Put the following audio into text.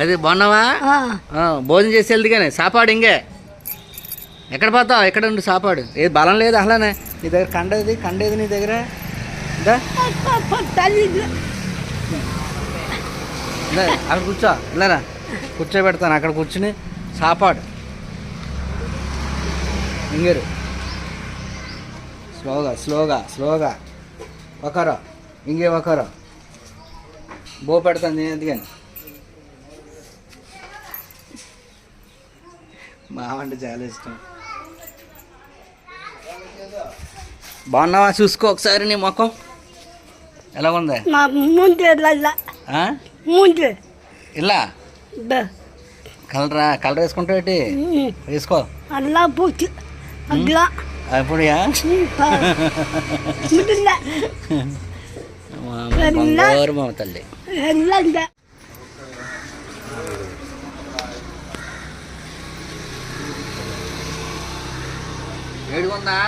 అది ఆ, భోజనం చేసి వెళ్తే కానీ సాపాడు ఇంకే. ఎక్కడ పోతావు? ఎక్కడ ఉండు సాపాడు? ఏది బలం లేదు అసలానే. నీ దగ్గర కండేది కండేది నీ దగ్గర? అక్కడ కూర్చో. ఇలారా కూర్చోబెడతాను. అక్కడ కూర్చుని సాపాడు. ఇంగరు స్లోగా స్లోగా స్లోగా. ఒకరో. ఇంకే ఒకరో. బో పెడతాను నేను ఎందుకని? మావంటే చాలా ఇష్టం. బాగున్నావా? చూసుకో ఒకసారి నీ ముఖం. ఎలా ఉంది? మా ముందు లల్ల ఆ? ముందు. ఇలా? కలరా కలర్ వేసుకుంటావేటి ఉమ్, వేసుకో. అల్లా పూర్తి అట్లా బంగారు మా తల్లి. ఏడుగుందా?